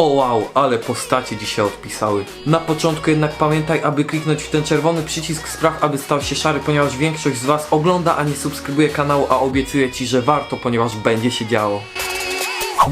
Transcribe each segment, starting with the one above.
O wow, ale postacie dzisiaj odpisały. Na początku jednak pamiętaj, aby kliknąć w ten czerwony przycisk spraw, aby stał się szary, ponieważ większość z Was ogląda, a nie subskrybuje kanału, a obiecuję Ci, że warto, ponieważ będzie się działo.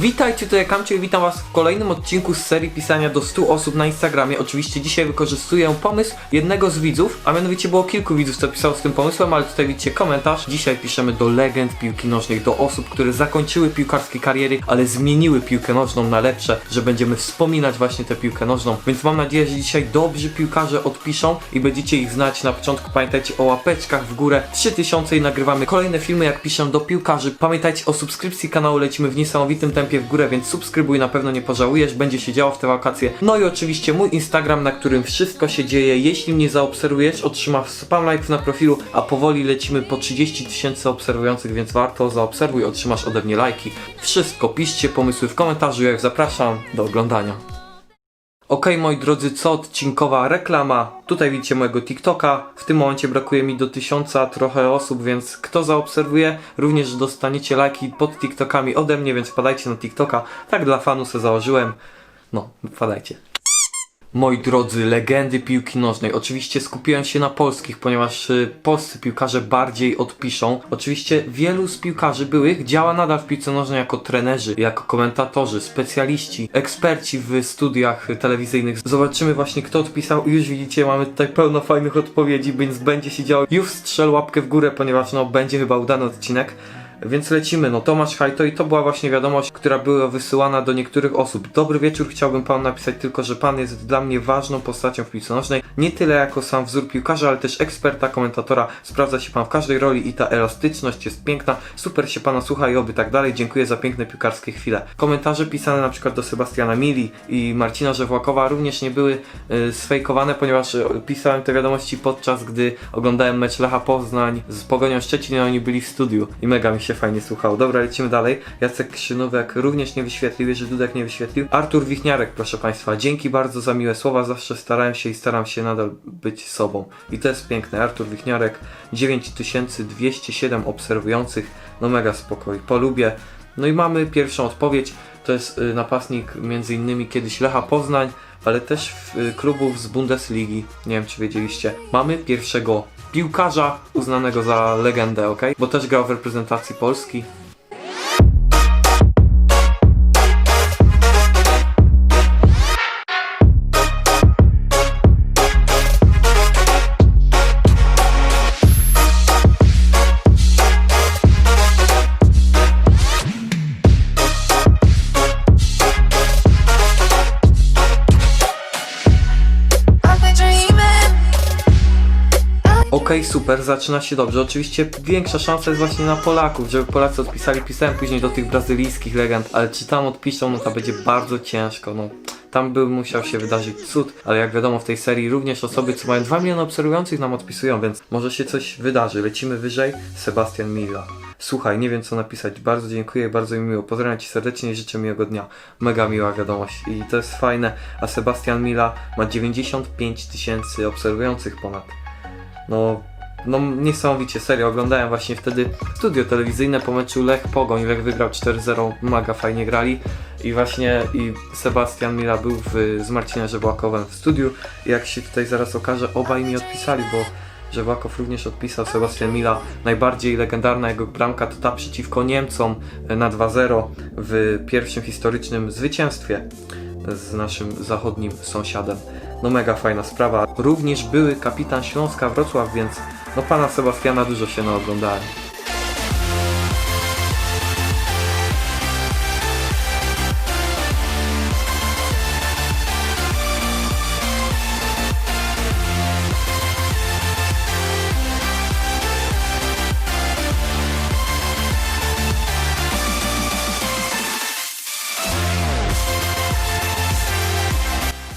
Witajcie, ja Kamcio i witam was w kolejnym odcinku z serii pisania do 100 osób na Instagramie. Oczywiście dzisiaj wykorzystuję pomysł jednego z widzów, a mianowicie było kilku widzów, co pisało z tym pomysłem, ale tutaj widzicie komentarz. Dzisiaj piszemy do legend piłki nożnej, do osób, które zakończyły piłkarskie kariery, ale zmieniły piłkę nożną na lepsze, że będziemy wspominać właśnie tę piłkę nożną. Więc mam nadzieję, że dzisiaj dobrzy piłkarze odpiszą i będziecie ich znać. Na początku pamiętajcie o łapeczkach w górę. 3000 i nagrywamy kolejne filmy, jak piszę do piłkarzy. Pamiętajcie o subskrypcji kanału, lecimy w niesamowitym tempie w górę, więc subskrybuj, na pewno nie pożałujesz, będzie się działo w te wakacje. No i oczywiście mój Instagram, na którym wszystko się dzieje. Jeśli mnie zaobserwujesz, otrzymasz spam like'ów na profilu, a powoli lecimy po 30 tysięcy obserwujących, więc warto zaobserwuj, otrzymasz ode mnie lajki. Wszystko, piszcie pomysły w komentarzu, jak zapraszam do oglądania. Okej moi drodzy, co odcinkowa reklama. Tutaj widzicie mojego TikToka. W tym momencie brakuje mi do tysiąca trochę osób, więc kto zaobserwuje, również dostaniecie lajki pod TikTokami ode mnie, więc wpadajcie na TikToka. Tak dla fanu se założyłem. No, wpadajcie. Moi drodzy, legendy piłki nożnej. Oczywiście skupiłem się na polskich, ponieważ y, polscy piłkarze bardziej odpiszą. Oczywiście wielu z piłkarzy byłych działa nadal w piłce nożnej jako trenerzy, jako komentatorzy, specjaliści, eksperci w studiach telewizyjnych. Zobaczymy właśnie kto odpisał już widzicie, mamy tutaj pełno fajnych odpowiedzi, więc będzie się działo. Już strzel łapkę w górę, ponieważ no będzie chyba udany odcinek. Więc lecimy, no Tomasz Hajto i to była właśnie wiadomość, która była wysyłana do niektórych osób. Dobry wieczór, chciałbym panu napisać tylko, że pan jest dla mnie ważną postacią w piłce nożnej. Nie tyle jako sam wzór piłkarza, ale też eksperta, komentatora. Sprawdza się pan w każdej roli i ta elastyczność jest piękna. Super się pana słucha i oby tak dalej. Dziękuję za piękne piłkarskie chwile. Komentarze pisane na przykład do Sebastiana Mili i Marcina Żewłakowa również nie były y, sfejkowane, ponieważ y, pisałem te wiadomości podczas gdy oglądałem mecz Lecha Poznań z Pogonią Szczecin i oni byli w studiu i mega mi się fajnie słuchało. Dobra, lecimy dalej. Jacek Krzynówek również nie wyświetlił, Jerzy Dudek nie wyświetlił. Artur Wichniarek, proszę Państwa, dzięki bardzo za miłe słowa, zawsze starałem się i staram się nadal być sobą. I to jest piękne. Artur Wichniarek, 9207 obserwujących, no mega spokoj, polubię. No i mamy pierwszą odpowiedź, to jest y, napastnik między innymi kiedyś Lecha Poznań, ale też y, klubów z Bundesligi, nie wiem czy wiedzieliście. Mamy pierwszego piłkarza uznanego za legendę, ok? Bo też grał w reprezentacji Polski. Super, zaczyna się dobrze. Oczywiście większa szansa jest właśnie na Polaków, żeby Polacy odpisali. Pisałem później do tych brazylijskich legend, ale czy tam odpiszą, no to będzie bardzo ciężko. No, tam by musiał się wydarzyć cud, ale jak wiadomo w tej serii również osoby, co mają 2 miliony obserwujących nam odpisują, więc może się coś wydarzy. Lecimy wyżej. Sebastian Mila. Słuchaj, nie wiem co napisać. Bardzo dziękuję, bardzo mi miło. Pozdrawiam Ci serdecznie i życzę miłego dnia. Mega miła wiadomość i to jest fajne. A Sebastian Mila ma 95 tysięcy obserwujących ponad. No, no niesamowicie, serio, oglądałem właśnie wtedy studio telewizyjne po meczu Lech Pogoń, Lech wygrał 4-0, mega fajnie grali i właśnie i Sebastian Mila był w, z Marcinem Żebłakowem w studiu jak się tutaj zaraz okaże, obaj mi odpisali, bo Żebłakow również odpisał Sebastian Mila, najbardziej legendarna jego bramka to ta przeciwko Niemcom na 2-0 w pierwszym historycznym zwycięstwie z naszym zachodnim sąsiadem. No mega fajna sprawa. Również były kapitan Śląska Wrocław, więc no pana Sebastiana dużo się naoglądałem.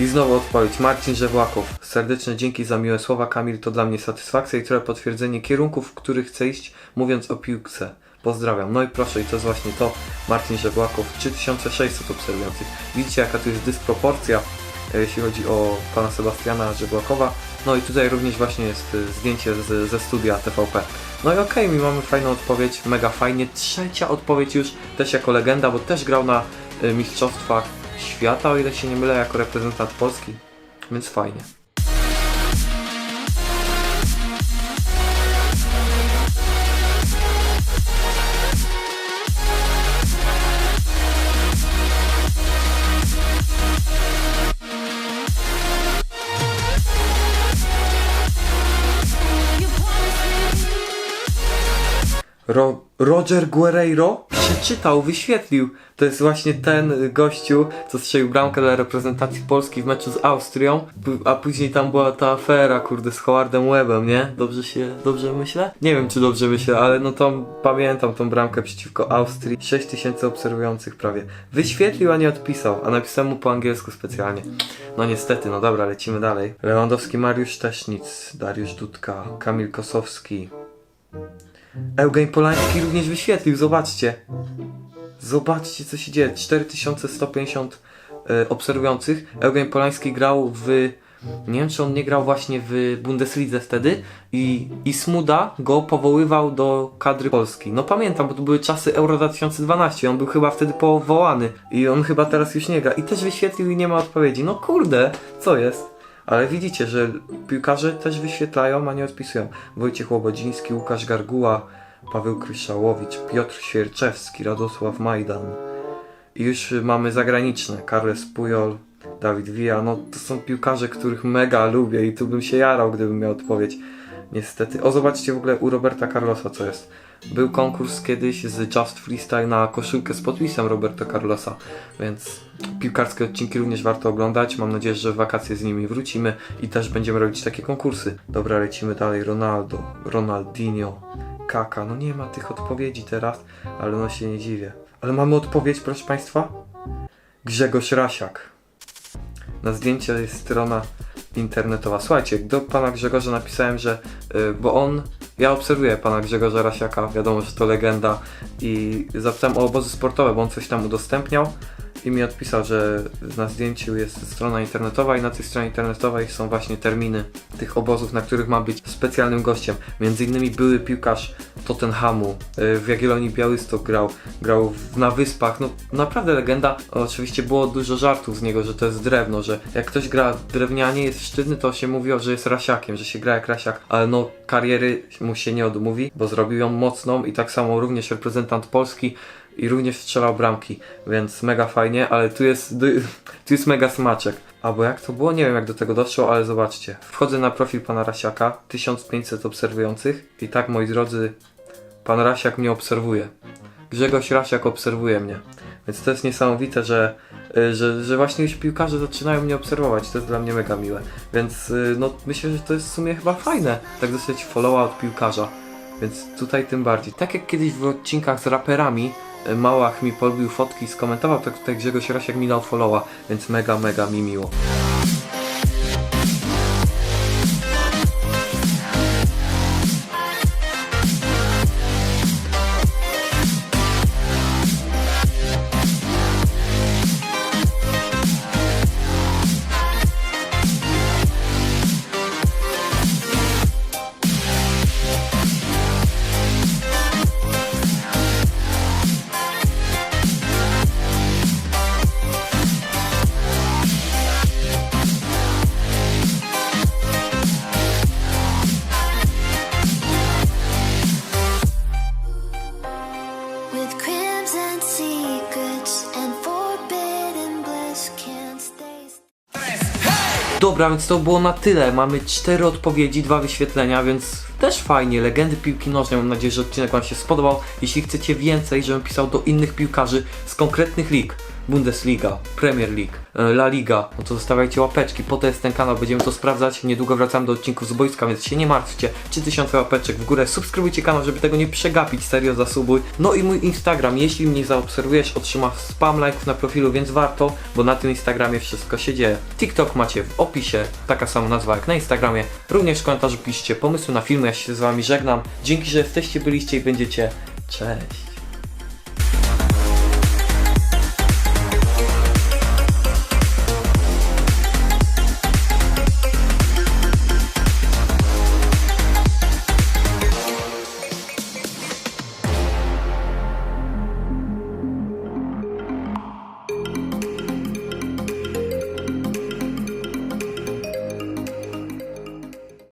I znowu odpowiedź. Marcin Żewłakow. Serdeczne dzięki za miłe słowa. Kamil, to dla mnie satysfakcja i trochę potwierdzenie kierunków, w których chcę iść, mówiąc o piłce. Pozdrawiam. No i proszę, i to jest właśnie to. Marcin Żewłakow, 3600 obserwujących. Widzicie, jaka tu jest dysproporcja, e, jeśli chodzi o pana Sebastiana Żewłakowa. No i tutaj również właśnie jest e, zdjęcie z, ze studia TVP. No i okej, my mamy fajną odpowiedź, mega fajnie. Trzecia odpowiedź już, też jako legenda, bo też grał na e, mistrzostwach świata, o ile się nie mylę, jako reprezentant Polski, więc fajnie. Ro Roger Guerreiro przeczytał, wyświetlił. To jest właśnie ten y, gościu, co strzelił bramkę dla reprezentacji Polski w meczu z Austrią, a później tam była ta afera, kurde, z Howardem Webbem, nie? Dobrze się, dobrze myślę? Nie wiem, czy dobrze myślę, ale no tam pamiętam tą bramkę przeciwko Austrii. 6 tysięcy obserwujących prawie. Wyświetlił, a nie odpisał, a napisałem mu po angielsku specjalnie. No niestety, no dobra, lecimy dalej. Lewandowski, Mariusz też nic, Dariusz Dudka, Kamil Kosowski, Eugen Polański również wyświetlił, zobaczcie. Zobaczcie co się dzieje. 4150 e, obserwujących. Eugen Polański grał w... Nie wiem czy on nie grał właśnie w Bundeslidze wtedy i, i Smuda go powoływał do kadry Polski. No pamiętam, bo to były czasy Euro 2012. On był chyba wtedy powołany i on chyba teraz już nie gra. I też wyświetlił i nie ma odpowiedzi. No kurde, co jest? Ale widzicie, że piłkarze też wyświetlają, a nie odpisują. Wojciech Łobodziński, Łukasz Garguła, Paweł Kryszałowicz, Piotr Świerczewski, Radosław Majdan. I już mamy zagraniczne. Carles Pujol, Dawid Villa. No to są piłkarze, których mega lubię i tu bym się jarał, gdybym miał odpowiedź. Niestety. O, zobaczcie w ogóle u Roberta Carlosa co jest. Był konkurs kiedyś z Just Freestyle na koszulkę z podpisem Roberta Carlosa, więc piłkarskie odcinki również warto oglądać. Mam nadzieję, że w wakacje z nimi wrócimy i też będziemy robić takie konkursy. Dobra, lecimy dalej. Ronaldo, Ronaldinho, Kaka. No nie ma tych odpowiedzi teraz, ale no się nie dziwię. Ale mamy odpowiedź, proszę Państwa? Grzegorz Rasiak. Na zdjęcie jest strona internetowa. Słuchajcie, do pana Grzegorza napisałem, że. y, bo on. Ja obserwuję pana Grzegorza Rasiaka, wiadomo, że to legenda. I zapytałem o obozy sportowe, bo on coś tam udostępniał. I mi odpisał, że na zdjęciu jest strona internetowa i na tej stronie internetowej są właśnie terminy tych obozów, na których ma być specjalnym gościem. Między innymi były piłkarz Tottenhamu, y, w Jagiellonii Białystok grał, grał na Wyspach, no naprawdę legenda. Oczywiście było dużo żartów z niego, że to jest drewno, że jak ktoś gra drewnianie, jest sztywny, to się mówiło, że jest rasiakiem, że się gra jak rasiak, ale no kariery mu się nie odmówi, bo zrobił ją mocną i tak samo również reprezentant Polski i również strzelał bramki, więc mega fajnie, ale tu jest, tu jest mega smaczek. Albo jak to było? Nie wiem jak do tego doszło, ale zobaczcie. Wchodzę na profil pana Rasiaka, 1500 obserwujących i tak moi drodzy, pan Rasiak mnie obserwuje. Grzegorz Rasiak obserwuje mnie. Więc to jest niesamowite, że, y, że, że właśnie już piłkarze zaczynają mnie obserwować. To jest dla mnie mega miłe. Więc y, no, myślę, że to jest w sumie chyba fajne, tak dostać followa od piłkarza. Więc tutaj tym bardziej. Tak jak kiedyś w odcinkach z raperami Małach mi polubił fotki i skomentował, tak tutaj Grzegorz Rasiak mi dał followa, więc mega, mega mi miło. Dobra, więc to było na tyle. Mamy cztery odpowiedzi, dwa wyświetlenia, więc też fajnie. Legendy piłki nożnej. Mam nadzieję, że odcinek Wam się spodobał. Jeśli chcecie więcej, żebym pisał do innych piłkarzy z konkretnych lig. Bundesliga, Premier League, e, La Liga, no to zostawiajcie łapeczki, po to jest ten kanał, będziemy to sprawdzać, niedługo wracam do odcinków z boiska, więc się nie martwcie, 3000 łapeczek w górę, subskrybujcie kanał, żeby tego nie przegapić, serio zasubuj, no i mój Instagram, jeśli mnie zaobserwujesz, otrzymasz spam like'ów na profilu, więc warto, bo na tym Instagramie wszystko się dzieje. TikTok macie w opisie, taka sama nazwa jak na Instagramie, również w komentarzu piszcie pomysły na filmy, ja się z wami żegnam, dzięki, że jesteście, byliście i będziecie, cześć!